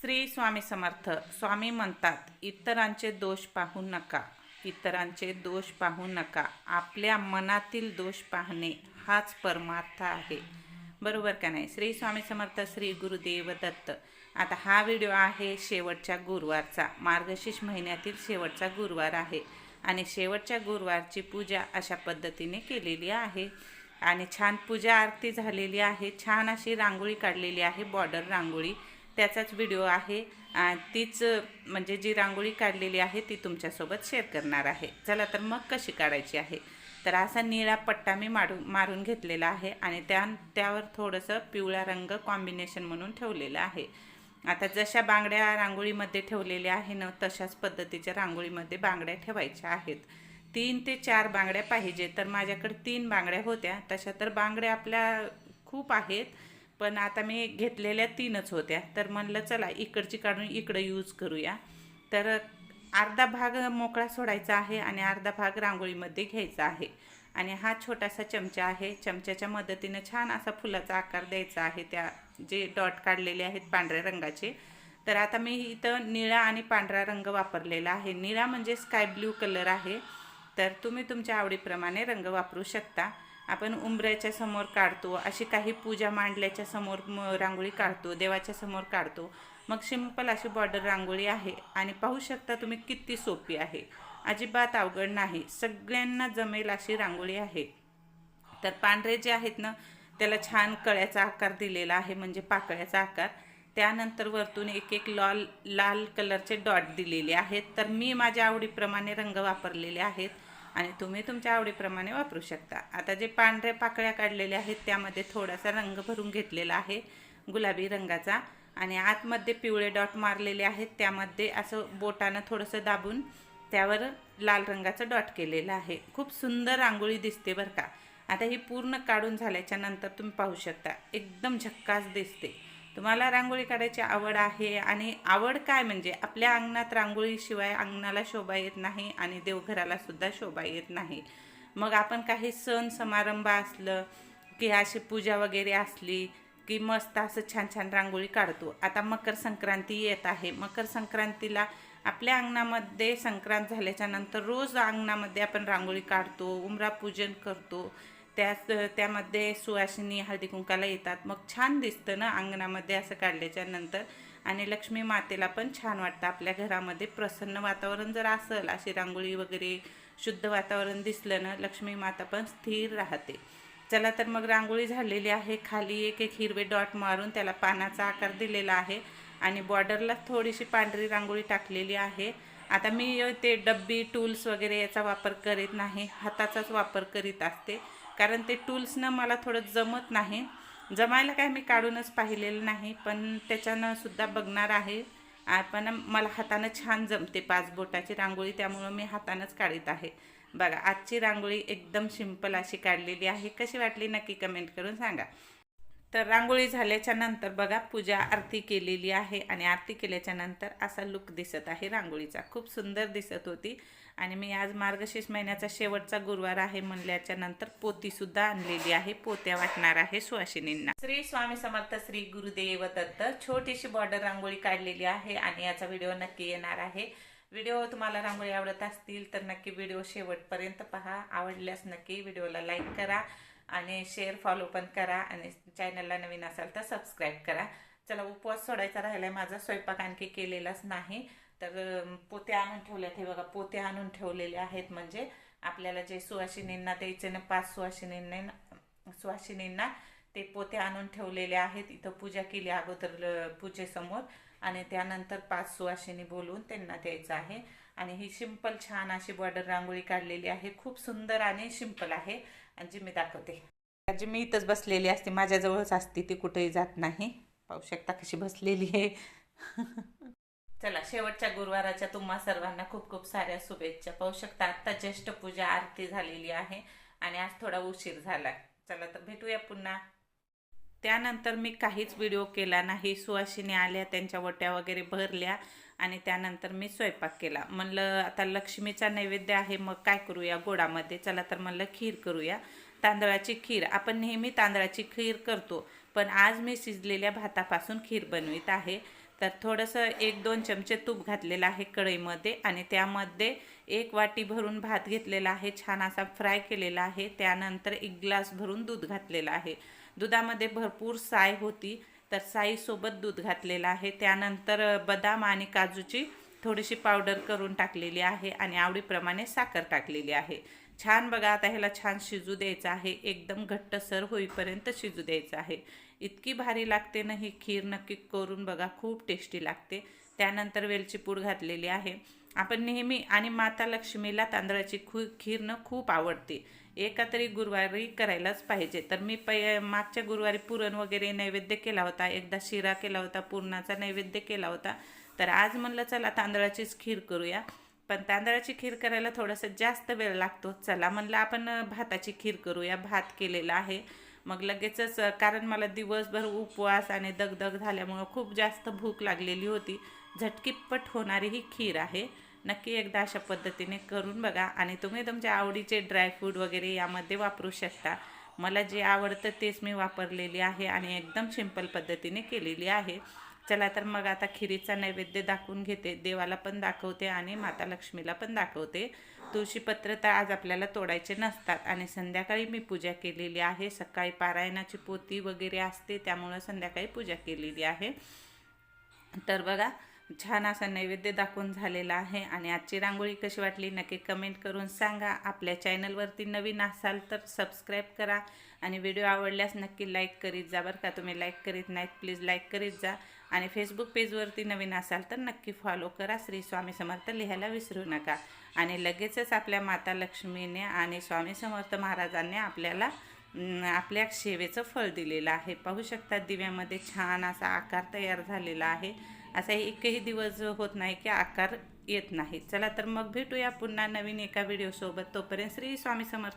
श्री स्वामी समर्थ. स्वामी म्हणतात इतरांचे दोष पाहू नका. इतरांचे दोष पाहू नका. आपल्या मनातील दोष पाहणे हाच परमार्थ आहे. बरोबर का नाही? श्री स्वामी समर्थ श्री गुरुदेव दत्त आता हा व्हिडिओ आहे शेवटच्या गुरुवारचा. मार्गशीर्ष महिन्यातील शेवटचा गुरुवार आहे. आणि शेवटच्या गुरुवारची पूजा अशा पद्धतीने केलेली आहे. आणि छान पूजा आरती झालेली आहे. छान अशी रांगोळी काढलेली आहे. बॉर्डर रांगोळी. त्याचाच व्हिडिओ आहे. तीच म्हणजे जी रांगोळी काढलेली आहे ती तुमच्यासोबत शेअर करणार आहे. चला तर मग कशी काढायची आहे? तर असा निळा पट्टा मी मारून मारून घेतलेला आहे आणि त्या त्यावर थोडंसं पिवळा रंग कॉम्बिनेशन म्हणून ठेवलेलं आहे. आता जशा बांगड्या रांगोळीमध्ये ठेवलेल्या आहे ना तशाच पद्धतीच्या रांगोळीमध्ये बांगड्या ठेवायच्या आहेत. तीन ते चार बांगड्या पाहिजे. तर माझ्याकडे तीन बांगड्या होत्या. तशा तर बांगड्या आपल्या खूप आहेत. पण आता मी घेतलेल्या तीनच होत्या. तर म्हणलं चला इकडची काढून इकडं यूज करूया. तर अर्धा भाग मोकळा सोडायचा आहे आणि अर्धा भाग रांगोळीमध्ये घ्यायचा आहे. आणि हा छोटासा चमचा आहे. चमच्याच्या मदतीनं छान असा फुलाचा आकार द्यायचा आहे त्या जे डॉट काढलेले आहेत पांढऱ्या रंगाचे. तर आता मी इथं निळा आणि पांढरा रंग वापरलेला आहे. निळा म्हणजे स्काय ब्ल्यू कलर आहे. तर तुम्ही तुमच्या आवडीप्रमाणे रंग वापरू शकता. आपण उंबऱ्याच्या समोर काढतो अशी काही पूजा मांडल्याच्या समोर म- रांगोळी काढतो देवाच्या समोर काढतो. मग सिंपल अशी बॉर्डर रांगोळी आहे आणि पाहू शकता तुम्ही किती सोपी आहे. अजिबात अवघड नाही. सगळ्यांना जमेल अशी रांगोळी आहे. तर पांढरे जे आहेत ना त्याला छान कळ्याचा आकार दिलेला आहे म्हणजे पाकळ्याचा आकार. त्यानंतर वरतून एक एक लाल लाल कलरचे डॉट दिलेले आहेत. तर मी माझ्या आवडीप्रमाणे रंग वापरलेले आहेत. आणि तुम्ही तुमच्या आवडीप्रमाणे वापरू शकता. आता जे पांढऱ्या पाकळ्या काढलेल्या आहेत त्यामध्ये थोडासा रंग भरून घेतलेला आहे गुलाबी रंगाचा. आणि आतमध्ये पिवळे डॉट मारलेले आहेत त्यामध्ये असं बोटानं थोडंसं दाबून त्यावर लाल रंगाचं डॉट केलेलं आहे. खूप सुंदर रांगोळी दिसते बरं का. आता ही पूर्ण काढून झाल्याच्यानंतर तुम्ही पाहू शकता. एकदम झक्कास दिसते. तुम्हाला रांगोळी काढायची आवड आहे आणि आवड काय म्हणजे आपल्या अंगणात रांगोळीशिवाय अंगणाला शोभा येत नाही आणि देवघराला सुद्धा शोभा येत नाही. मग आपण काही सण समारंभ असलं की अशी पूजा वगैरे असली की मस्त असं छान छान रांगोळी काढतो. आता मकर संक्रांती येत आहे. मकर संक्रांतीला आपल्या अंगणामध्ये संक्रांत झाल्याच्यानंतर रोज अंगणामध्ये आपण रांगोळी काढतो उमरा पूजन करतो. त्याच त्यामध्ये सुवासिनी हळदी कुंकाला येतात. मग छान दिसतं ना अंगणामध्ये असं काढल्याच्या नंतर. आणि लक्ष्मी मातेला पण छान वाटतं. आपल्या घरामध्ये प्रसन्न वातावरण जर असेल अशी रांगोळी वगैरे शुद्ध वातावरण दिसलं ना लक्ष्मी माता पण स्थिर राहते. चला तर मग रांगोळी झालेली आहे. खाली एक एक हिरवे डॉट मारून त्याला पानाचा आकार दिलेला आहे. आणि बॉर्डरला थोडीशी पांढरी रांगोळी टाकलेली आहे. आता मी ते डब्बी टूल्स वगैरे याचा वापर करीत नाही हाताचाच वापर करीत असते. कारण ते टूल्सनं मला थोडं जमत नाही. जमायला काय मी काढूनच पाहिलेलं नाही पण त्याच्यानं सुद्धा बघणार आहे. पण मला हातानं छान जमते पाच बोटाची रांगोळी त्यामुळं मी हातानंच काढीत आहे. बघा आजची रांगोळी एकदम सिंपल अशी काढलेली आहे. कशी वाटली नक्की कमेंट करून सांगा. तर रांगोळी झाल्याच्यानंतर बघा पूजा आरती केलेली आहे आणि आरती केल्याच्यानंतर असा लुक दिसत आहे रांगोळीचा. खूप सुंदर दिसत होती. आणि मी आज मार्गशीर्ष महिन्याचा शेवटचा गुरुवार आहे म्हणल्याच्या नंतर पोतीसुद्धा आणलेली आहे. पोत्या वाटणार आहे सुवासिनींना श्री स्वामी समर्थ श्री गुरुदेव दत्त छोटीशी बॉर्डर रांगोळी काढलेली आहे आणि याचा व्हिडिओ नक्की येणार आहे. व्हिडिओ तुम्हाला रांगोळी आवडत असतील तर नक्की व्हिडिओ शेवटपर्यंत पहा. आवडल्यास नक्की व्हिडिओला लाईक करा. आणि शेअर फॉलो पण करा आणि चॅनलला नवीन असाल तर सबस्क्राईब करा. चला उपवास सोडायचा राहिलाय. माझा स्वयंपाक आणखी केलेलाच नाही. तर पोते आणून ठेवल्यात. हे बघा पोते आणून ठेवलेले आहेत. म्हणजे आपल्याला जे सुवासिनींना द्यायचे ना पाच सुवासिनींना सुवासिनींना ते पोते आणून ठेवलेले आहेत. इथं पूजा केली अगोदर ल- पूजेसमोर. आणि त्यानंतर पाच सुवासिनी बोलवून त्यांना द्यायचं आहे. आणि ही सिंपल छान अशी बॉर्डर रांगोळी काढलेली आहे. खूप सुंदर आणि सिंपल आहे. आणि जी मी दाखवते. जी मी इथंच बसलेली असते. माझ्याजवळच असते. ती कुठेही जात नाही. पाहू शकता कशी बसलेली आहे. चला शेवटच्या गुरुवाराच्या तुम्हा सर्वांना खूप खूप साऱ्या शुभेच्छा. पाहू शकता आत्ता ज्येष्ठ पूजा आरती झालेली आहे आणि आज थोडा उशीर झाला चला तर भेटूया पुन्हा. त्यानंतर मी काहीच व्हिडिओ केला नाही. सुवासिनी आल्या त्यांच्या वट्या वगैरे भरल्या. आणि त्यानंतर मी स्वयंपाक केला. म्हणलं आता लक्ष्मीचा नैवेद्य आहे मग काय करूया गोडामध्ये? चला तर म्हणलं खीर करूया. तांदळाची खीर. आपण नेहमी तांदळाची खीर करतो पण आज मी शिजलेल्या भातापासून खीर बनवित आहे. तर थोडंसं एक दोन चमचे तूप घातलेलं आहे कढईमध्ये आणि त्यामध्ये एक वाटी भरून भात घेतलेला आहे. छान असा फ्राय केलेला आहे. त्यानंतर एक ग्लास भरून दूध घातलेलं आहे. दुधामध्ये भरपूर साय होती. तर साईसोबत दूध घातलेलं आहे. त्यानंतर बदाम आणि काजूची थोडीशी पावडर करून टाकलेली आहे आणि आवडीप्रमाणे साखर टाकलेली आहे. छान बघा आता ह्याला छान शिजू द्यायचं आहे. एकदम घट्टसर होईपर्यंत शिजू द्यायचं आहे. इतकी भारी लागते ना ही खीर नक्की करून बघा खूप टेस्टी लागते. त्यानंतर वेलची पूड घातलेली आहे. आपण नेहमी आणि माता लक्ष्मीला तांदळाची खू खीरनं खूप आवडते. एका तरी गुरुवारी करायलाच पाहिजे. तर मी पै मागच्या गुरुवारी पुरण वगैरे नैवेद्य केला होता. एकदा शिरा केला होता पुरणाचा नैवेद्य केला होता. तर आज म्हणलं चला तांदळाचीच खीर करूया. पण तांदळाची खीर करायला थोडंसं जास्त वेळ लागतो. चला म्हणलं आपण भाताची खीर करूया. भात केलेला आहे. मग लगेचच कारण मला दिवसभर उपवास आणि दगदग झाल्यामुळं खूप जास्त भूक लागलेली होती. झटकीपट होणारी ही खीर आहे. नक्की एकदा अशा पद्धतीने करून बघा आणि तुम्ही तुमच्या आवडीचे ड्रायफ्रूट वगैरे यामध्ये वापरू शकता. मला जे आवडतं तेच मी वापरलेली आहे आणि एकदम सिंपल पद्धतीने केलेली आहे. चला तर मग आता खिरीचा नैवेद्य दाखवून घेते. देवाला पण दाखवते आणि माता लक्ष्मीला पण दाखवते. तुळशीपत्र तर आज आपल्याला तोडायचे नसतात आणि संध्याकाळी मी पूजा केलेली आहे. सकाळी पारायणाची पोती वगैरे असते त्यामुळं संध्याकाळी पूजा केलेली आहे. तर बघा छान असा नैवेद्य दाखवून झालेला आहे आणि आजची रांगोळी कशी वाटली नक्की कमेंट करून सांगा. आपल्या चॅनलवरती नवीन असाल तर सबस्क्राईब करा आणि व्हिडिओ आवडल्यास नक्की लाईक करीत जा. बरं का तुम्ही लाईक करीत नाहीत प्लीज लाईक करीत जा. आणि फेसबुक पेजवरती नवीन असाल तर नक्की फॉलो करा. श्री स्वामी समर्थ लिहायला विसरू नका. आणि लगेचच आपल्या माता लक्ष्मीने आणि स्वामी समर्थ महाराजांनी आपल्याला आपल्या सेवेचं फळ दिलेलं आहे. पाहू शकता दिव्यामध्ये छान असा आकार तयार झालेला आहे. असा एकही दिवस होत नाही की आकार येत नाही. चला तर मग भेटूया पुन्हा नवीन एका व्हिडिओसोबत तोपर्यंत श्री स्वामी समर्थ